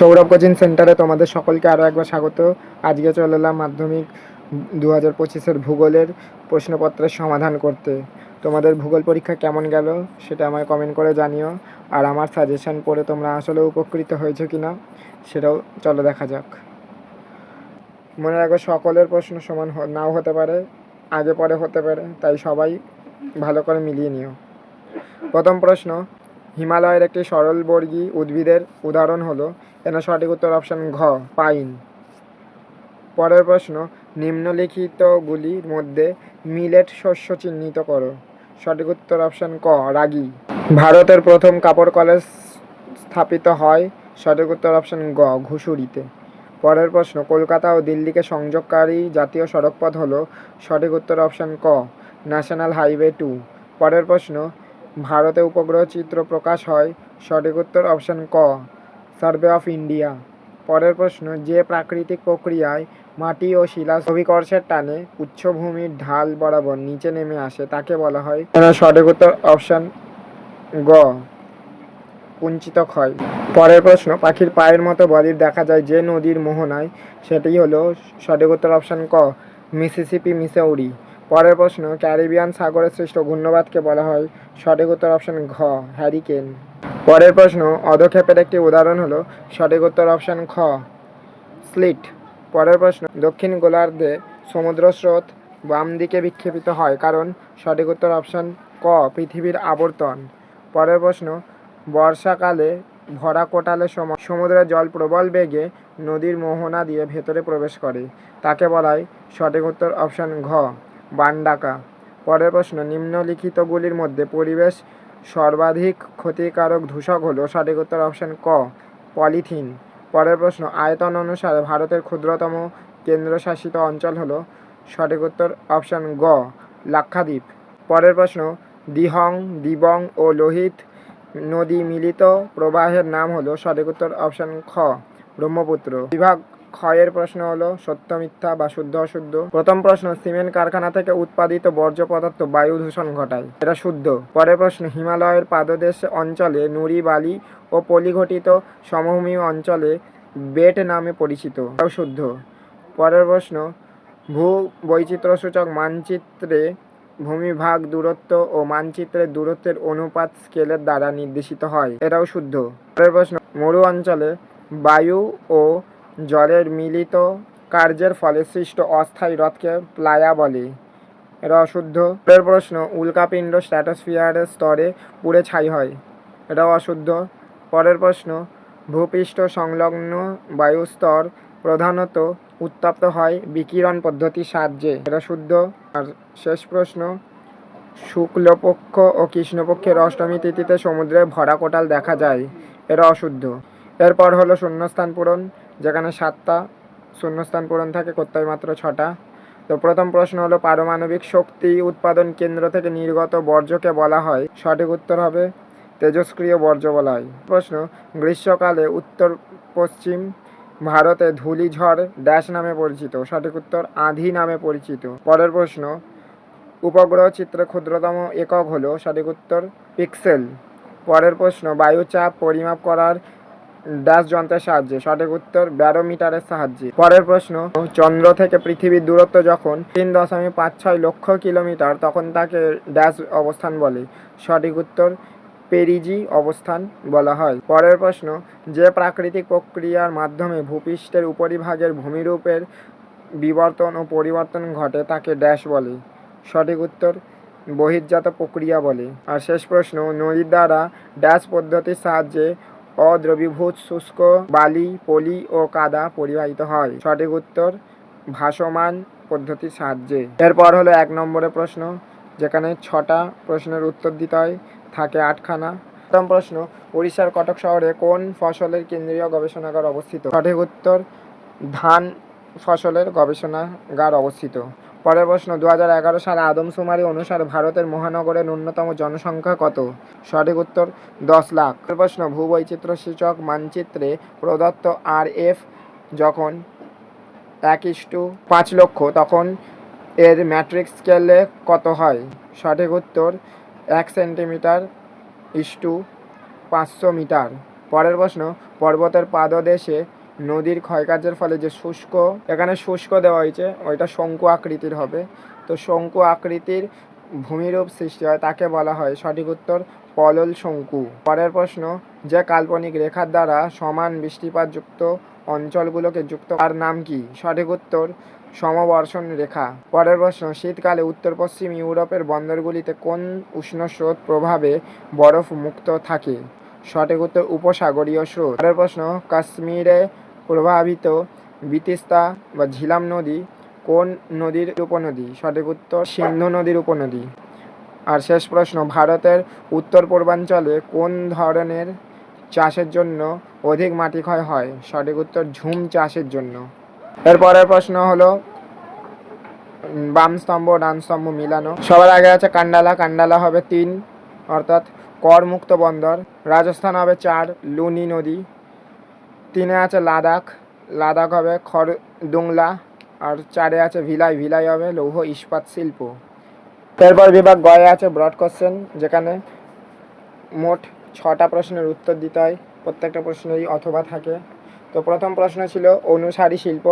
Sourav coaching সেন্টারে তোমাদের সকলকে আরও একবার স্বাগত। আজকে চলে এলাম মাধ্যমিক দু হাজার পঁচিশের ভূগোলের প্রশ্নপত্রের সমাধান করতে। তোমাদের ভূগোল পরীক্ষা কেমন গেল সেটা আমায় কমেন্ট করে জানিও। আর আমার সাজেশান পড়ে তোমরা আসলে উপকৃত হয়েছো কি না সেটাও চলো দেখা যাক। মনে রাখো সকলের প্রশ্ন সমান নাও হতে পারে, আগে পরে হতে পারে, তাই সবাই ভালো করে মিলিয়ে নিও। প্রথম প্রশ্ন হিমালয়ের একটি সরলবর্গী উদ্ভিদের উদাহরণ হলো, এর সঠিক উত্তর অপশন ঘ, পাইন। পরের প্রশ্ন, নিম্নলিখিতগুলির মধ্যে মিলেট শস্য চিহ্নিত করো। সঠিক উত্তর অপশন ক, রাগী। ভারতের প্রথম কাপড় কলেজ স্থাপিত হয়, সঠিক উত্তর অপশন গ, ঘুষুরিতে। পরের প্রশ্ন, কলকাতা ও দিল্লিকে সংযোগকারী জাতীয় সড়কপথ হলো, সঠিক উত্তর অপশন ক ন্যাশনাল হাইওয়ে টু পরের প্রশ্ন ভারতে উপগ্রহ চিত্র প্রকাশ হয়। সঠিক উত্তর অপশন ক সার্ভে অফ ইন্ডিয়া। পরের প্রশ্ন যে প্রাকৃতিক প্রক্রিয়ায় মাটি ও শিলা অভিকর্ষের টানে উচ্চভূমির ঢাল বরাবর নিচে নেমে আসে তাকে বলা হয় সঠিক উত্তর অপশন গ কুঞ্চিত ক্ষয়। পরের প্রশ্ন পাখির পায়ের মতো বদির দেখা যায় যে নদীর মোহনায় সেটি হলো সঠিক উত্তর অপশন ক মিসিসিপি মিসৌরি। পরের প্রশ্ন, ক্যারিবিয়ান সাগরের সৃষ্ট ঘূর্ণবাদকে বলা হয় সঠিক উত্তর অপশন ঘ হ্যারিকেন পরের প্রশ্ন, অধক্ষেপের একটি উদাহরণ হলো সঠিক উত্তর অপশন খ, স্লিট। পরের প্রশ্ন, দক্ষিণ গোলার্ধে সমুদ্র স্রোত বাম দিকে বিক্ষেপিত হয় কারণ সঠিক উত্তর অপশন ক, পৃথিবীর আবর্তন। পরের প্রশ্ন, বর্ষাকালে ভরা কোটালের সময় সমুদ্রের জল প্রবল বেগে নদীর মোহনা দিয়ে ভেতরে প্রবেশ করে। তাকে বলা হয় সঠিক উত্তর অপশন ঘ। বান্ডাকা পরের প্রশ্ন নিম্নলিখিতগুলির মধ্যে পরিবেশ সর্বাধিক ক্ষতিকারক দূষক হলো। সঠিক উত্তর অপশন ক, পলিথিন। পরের প্রশ্ন, আয়তন অনুসারে ভারতের ক্ষুদ্রতম কেন্দ্রশাসিত অঞ্চল হলো। সঠিক উত্তর অপশন গ, লাক্ষাদ্বীপ। পরের প্রশ্ন, দিহং, দিবং ও লোহিত নদী মিলিত প্রবাহের নাম হলো। সঠিক উত্তর অপশন খ, ব্রহ্মপুত্র। বিভাগ ক্ষয়ের প্রশ্ন হলো, সত্য, মিথ্যা বা শুদ্ধ, অশুদ্ধ? প্রথম প্রশ্ন, সিমেন্ট কারখানা থেকে উৎপাদিত বর্জ্য পদার্থ বায়ু দূষণ ঘটায়। এটা শুদ্ধ। পরের প্রশ্ন, হিমালয়ের পাদদেশ অঞ্চলে নুড়ি, বালি ও পলিঘটিত সমভূমি অঞ্চলে বেট নামে পরিচিত। এটাও শুদ্ধ। পরের প্রশ্ন ভূ বৈচিত্র্যসূচক মানচিত্রে ভূমিভাগ দূরত্ব ও মানচিত্রের দূরত্বের অনুপাত স্কেলের দ্বারা নির্দেশিত হয়। এটাও শুদ্ধ। পরের প্রশ্ন, মরু অঞ্চলে বায়ু ও জলের মিলিত কার্যের ফলে সৃষ্ট অস্থায়ী হ্রদকে প্লায়া বলে। এটা অশুদ্ধ পরের প্রশ্ন, উল্কাপিণ্ড স্ট্র্যাটোস্ফিয়ারের স্তরে পুড়ে ছাই হয়। এটাও অশুদ্ধ পরের প্রশ্ন, ভূপৃষ্ঠ সংলগ্ন বায়ুস্তর প্রধানত উত্তপ্ত হয় বিকিরণ পদ্ধতির সাহায্যে। এটা শুদ্ধ আর শেষ প্রশ্ন, শুক্লপক্ষ ও কৃষ্ণপক্ষের অষ্টমী তিথিতে সমুদ্রে ভরা কোটাল দেখা যায়। এটা অশুদ্ধ। এরপর হলো শূন্যস্থান পূরণ। যেখানে সাতটা শূন্যস্থান পূরণ থাকে করতে মাত্র ছটা। তো প্রথম প্রশ্ন হলো, পারমাণবিক শক্তি উৎপাদন কেন্দ্র থেকে নির্গত বর্জ্যকে বলা হয়। সঠিক উত্তর হবে তেজস্ক্রিয় বর্জ্য বলা হয়। প্রশ্ন, গ্রীষ্মকালে উত্তর পশ্চিম ভারতে ধূলিঝড় ড্যাশ নামে পরিচিত। সঠিক উত্তর, আধি নামে পরিচিত। পরের প্রশ্ন, উপগ্রহ চিত্রে ক্ষুদ্রতম একক হলো, সঠিক উত্তর, পিক্সেল। পরের প্রশ্ন, বায়ুচাপ পরিমাপ করার ড্যাশ যন্ত্রের সাহায্যে। সঠিক উত্তর, ব্যারোমিটারের সাহায্যে। পরের প্রশ্ন, চন্দ্র থেকে পৃথিবীর দূরত্ব যখন তিন দশমিক পাঁচ ছয় লক্ষ কিলোমিটার, তখন তাকে ড্যাশ অবস্থান বলে। সঠিক উত্তর, পেরিজি অবস্থান বলা হয়। পরের প্রশ্ন, যে প্রাকৃতিক প্রক্রিয়ার মাধ্যমে ভূপৃষ্ঠের উপরিভাগের ভূমিরূপের বিবর্তন ও পরিবর্তন ঘটে, তাকে ড্যাশ বলে। সঠিক উত্তর, বহির্জাত প্রক্রিয়া বলে। আর শেষ প্রশ্ন, নদীর দ্বারা ড্যাশ পদ্ধতির সাহায্যে অদ্রবীভূত শুষ্ক, বালি, পলি ও কাদা পরিবাহিত হয়। সঠিক উত্তর, ভাসমান পদ্ধতির সাহায্যে। এরপর হলো এক নম্বরের প্রশ্ন, যেখানে ছটা প্রশ্নের উত্তর দিতে হয়, থাকে আটখানা। প্রথম প্রশ্ন উড়িষ্যার কটক শহরে কোন ফসলের কেন্দ্রীয় গবেষণাগার অবস্থিত? সঠিক উত্তর, ধান ফসলের গবেষণাগার অবস্থিত। পরের প্রশ্ন দু হাজার এগারো সালে আদমশুমারি অনুসারে ভারতের মহানগরের ন্যূনতম জনসংখ্যা কত? সঠিক উত্তর, দশ লাখ। প্রশ্ন, ভূবৈচিত্র্য সূচক মানচিত্রে প্রদত্ত আর এফ যখন এক ইস্টু পাঁচ লক্ষ, তখন এর ম্যাট্রিক স্কেলে কত হয়? সঠিক উত্তর, এক সেন্টিমিটার ইস্টু পাঁচশো মিটার। পরের প্রশ্ন, পর্বতের পাদদেশে নদীর ক্ষয়কার্যের ফলে যে শুষ্ক, এখানে শুষ্ক দেওয়া হয়েছে, ওইটা শঙ্কু আকৃতির হবে। তো শঙ্কু আকৃতির ভূমিরূপ সৃষ্টি হয়, তাকে বলা হয় সঠিক উত্তর পলল শঙ্কু। পরের প্রশ্ন, যে কাল্পনিক রেখার দ্বারা সমান বৃষ্টিপাতযুক্ত অঞ্চলগুলোকে যুক্ত, তার নাম কি? সঠিক উত্তর, সমবর্ষণ রেখা। পরের প্রশ্ন, শীতকালে উত্তর পশ্চিম ইউরোপের বন্দরগুলিতে কোন উষ্ণ স্রোত প্রভাবে বরফ মুক্ত থাকে? সঠিক উত্তর, উপসাগরীয় স্রোত। পরের প্রশ্ন, কাশ্মীরে প্রভাবিত বিতিস্তা বা ঝিলাম নদী কোন নদীর উপনদী? সঠিক উত্তর সিন্ধু নদীর উপনদী। আর শেষ প্রশ্ন, ভারতের উত্তর পূর্বাঞ্চলে কোন ধরনের চাষের জন্য অধিক মাটি ক্ষয় হয়? সঠিক উত্তর, ঝুম চাষের জন্য। এরপরের প্রশ্ন হলো, বাম স্তম্ভ, ডান স্তম্ভ মিলানো। সবার আগে আছে কান্ডালা। কান্ডালা হবে তিন, অর্থাৎ করমুক্ত বন্দর। রাজস্থান হবে চার, লুনি নদী। তিনে আছে লাদাখ লাদাখ হবে খরদুংলা আর চারে আছে ভিলাই ভিলাই হবে লৌহ ইস্পাত শিল্প। এরপর বিভাগ গয়ে আছে ব্রড কোশ্চেন যেখানে মোট ছটা প্রশ্নের উত্তর দিতে হয়, প্রত্যেকটা প্রশ্নেরই অথবা থাকে। তো প্রথম প্রশ্ন ছিল, অনুসারী শিল্প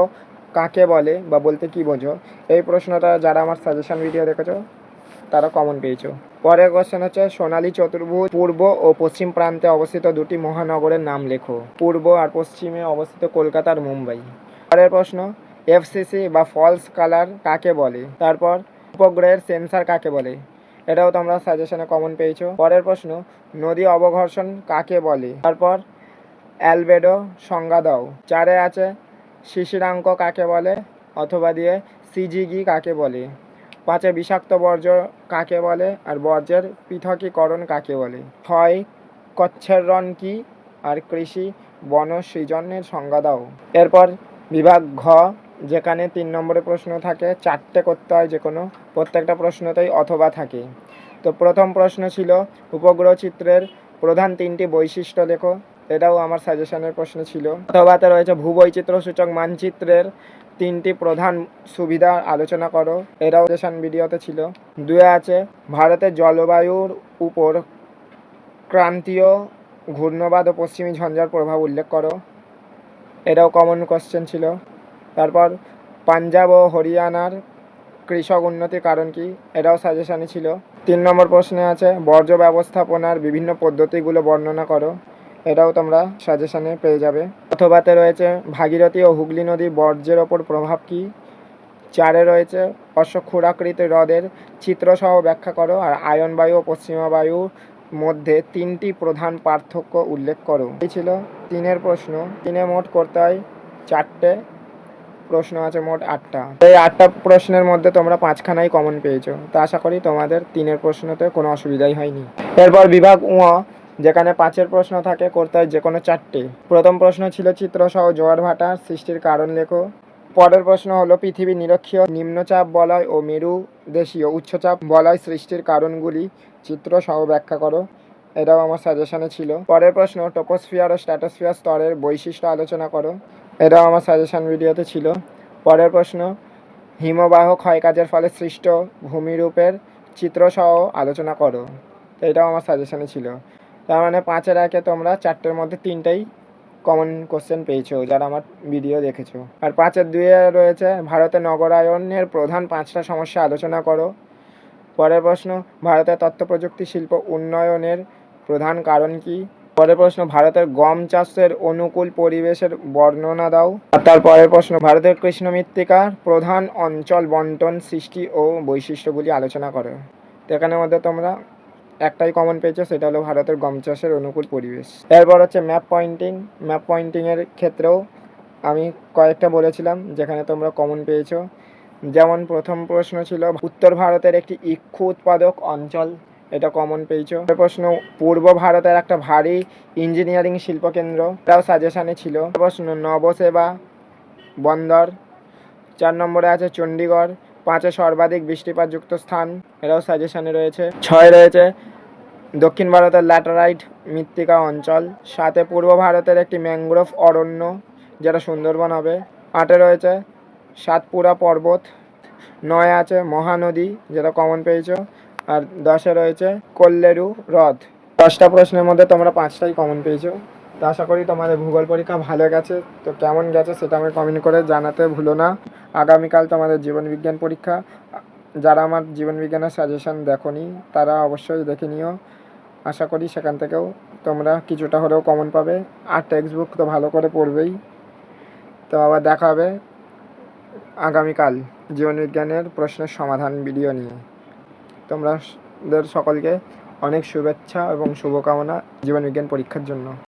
কাকে বলে বা বলতে কি বোঝো? এই প্রশ্নটা যারা আমার সাজেশন ভিডিও দেখেছ তারা কমন পেয়েছ। পরের কোশ্চেন হচ্ছে, সোনালী চতুর্ভুজ পূর্ব ও পশ্চিম প্রান্তে অবস্থিত দুটি মহানগরের নাম লেখো। পূর্ব আর পশ্চিমে অবস্থিত কলকাতার মুম্বাই। পরের প্রশ্ন এফসিসি বা ফলস কালার কাকে বলে? তারপর, উপগ্রহের সেন্সার কাকে বলে? এটাও তোমরা সাজেশনে কমন পেয়েছ। পরের প্রশ্ন, নদী অবঘর্ষণ কাকে বলে? তারপর, অ্যালবেডো সংজ্ঞা দাও। চারে আছে, শিশিরাঙ্ক কাকে বলে? অথবা দিয়ে, সিজিগি কাকে বলে? পাঁচে বিষাক্ত বর্জ্য কাকে বলে আর বর্জ্যের পৃথকীকরণ কাকে বলে? ছয় কচ্ছেরণ কি? আর কৃষি, বন সৃজনের সংজ্ঞা দাও। এরপর বিভাগ ঘ, যেখানে তিন নম্বরে প্রশ্ন থাকে, চারটে করতে হয় যে কোনো প্রত্যেকটা প্রশ্নতেই অথবা থাকে। তো প্রথম প্রশ্ন ছিল, উপগ্রহ চিত্রের প্রধান তিনটি বৈশিষ্ট্য লেখো এটাও আমার সাজেশনের প্রশ্ন ছিল। অথবাতে রয়েছে ভূবৈচিত্র্য সূচক মানচিত্রের তিনটি প্রধান সুবিধা আলোচনা করো। এরাও সাজেশন ভিডিওতে ছিল। দুয়ে আছে ভারতের জলবায়ুর উপর ক্রান্তীয় ঘূর্ণবাদ ও পশ্চিমী ঝঞ্ঝার প্রভাব উল্লেখ করো। এটাও কমন কোশ্চেন ছিল। তারপর, পাঞ্জাব ও হরিয়ানার কৃষক উন্নতির কারণ কি? এটাও সাজেশনে ছিল। তিন নম্বর প্রশ্নে আছে, বর্জ্য ব্যবস্থাপনার বিভিন্ন পদ্ধতিগুলো বর্ণনা করো। এটাও তোমরা সাজেশনে পেয়ে যাবে। অথবাতে রয়েছে, ভাগীরথী ও হুগলি নদী বর্জ্যের ওপর প্রভাব কি? চারে রয়েছে অশ্বক্ষুরাকৃত হ্রদের চিত্রসহ ব্যাখ্যা করো, আর আয়ন বায়ু ও পশ্চিমা বায়ু মধ্যে তিনটি প্রধান পার্থক্য উল্লেখ করো। এই ছিল তিনের প্রশ্ন। তিনে মোট করতে হয় চারটে। প্রশ্ন আছে মোট আটটা। এই আটটা প্রশ্নের মধ্যে তোমরা পাঁচখানাই কমন পেয়েছ। তো আশা করি তোমাদের তিনের প্রশ্নতে কোনো অসুবিধাই হয়নি। এরপর বিভাগ উঁ যেখানে পাঁচের প্রশ্ন থাকে করতে হয় যে কোনো চারটে। প্রথম প্রশ্ন ছিল চিত্রসহ জোয়ার ভাটা, সৃষ্টির কারণ লেখো। পরের প্রশ্ন হলো, পৃথিবী নিরক্ষীয়, নিম্নচাপ বলয় ও মেরু দেশীয়, উচ্চচাপ বলয় সৃষ্টির কারণগুলি চিত্রসহ ব্যাখ্যা করো। এটাও আমার সাজেশনে ছিল। পরের প্রশ্ন, টোপোস্ফিয়ার ও স্ট্র্যাটোস্ফিয়ার স্তরের বৈশিষ্ট্য আলোচনা করো। এটাও আমার সাজেশন ভিডিওতে ছিল। পরের প্রশ্ন, হিমবাহ ক্ষয়কাজের ফলে সৃষ্ট ভূমিরূপের চিত্রসহ আলোচনা করো। এটাও আমার সাজেশনে ছিল। তার মানে পাঁচের একে তোমরা চারটের মধ্যে তিনটেই কমন কোশ্চেন পেয়েছ, যারা আমার ভিডিও দেখেছ। আর পাঁচের দুয়ে রয়েছে ভারতের নগরায়নের প্রধান পাঁচটা সমস্যা আলোচনা করো। পরের প্রশ্ন, ভারতের তথ্য প্রযুক্তি শিল্প উন্নয়নের প্রধান কারণ কি? পরের প্রশ্ন, ভারতের গম চাষের অনুকূল পরিবেশের বর্ণনা দাও। আর তারপরের প্রশ্ন, ভারতের কৃষ্ণ মৃত্তিকার প্রধান অঞ্চল বন্টন সৃষ্টি ও বৈশিষ্ট্যগুলি আলোচনা করো। তো এখানের মধ্যে তোমরা একটাই কমন পেয়েছ সেটা হলো ভারতের গম চাষের অনুকূল পরিবেশ। এরপর হচ্ছে ম্যাপ পয়েন্টিং ম্যাপ পয়েন্টিংয়ের ক্ষেত্রেও আমি কয়েকটা বলেছিলাম, যেখানে তোমরা কমন পেয়েছ। যেমন প্রথম প্রশ্ন ছিল, উত্তর ভারতের একটি ইক্ষু উৎপাদক অঞ্চল, এটা কমন পেয়েছ। প্রশ্ন, পূর্ব ভারতের একটা ভারী ইঞ্জিনিয়ারিং শিল্পকেন্দ্র, এটাও সাজেশনে ছিল। প্রশ্ন, নবসেবা বন্দর, চার নম্বরে আছে চণ্ডীগড় পাঁচে সর্বাধিক বৃষ্টিপাতযুক্ত স্থান, এটাও সাজেশনে রয়েছে। ছয় রয়েছে দক্ষিণ ভারতের ল্যাটারাইট মৃত্তিকা অঞ্চল, সাথে পূর্ব ভারতের একটি ম্যানগ্রোভ অরণ্য যেটা সুন্দরবন হবে। আটে রয়েছে সাতপুরা পর্বত, নয় আছে মহানদী যেটা কমন পেয়েছ, আর দশে রয়েছে কল্লেরু হ্রদ। দশটা প্রশ্নের মধ্যে তোমরা পাঁচটাই কমন পেয়েছ। তো আশা করি তোমাদের ভূগোল পরীক্ষা ভালো গেছে। তো কেমন গেছে সেটা আমি কমেন্ট করে জানাতে ভুলো না। আগামীকাল তোমাদের জীবনবিজ্ঞান পরীক্ষা। যারা আমার জীবনবিজ্ঞানের সাজেশন দেখোনি, তারা অবশ্যই দেখে নিও। আশা করি সেখান থেকেও তোমরা কিছুটা হলেও কমন পাবে। আর টেক্সট বুক তো ভালো করে পড়বেই। তো আবার দেখা হবে আগামীকাল জীবনবিজ্ঞানের প্রশ্নের সমাধান ভিডিও নিয়ে। তোমরা দের সকলকে অনেক শুভেচ্ছা এবং শুভকামনা জীবনবিজ্ঞান পরীক্ষার জন্য।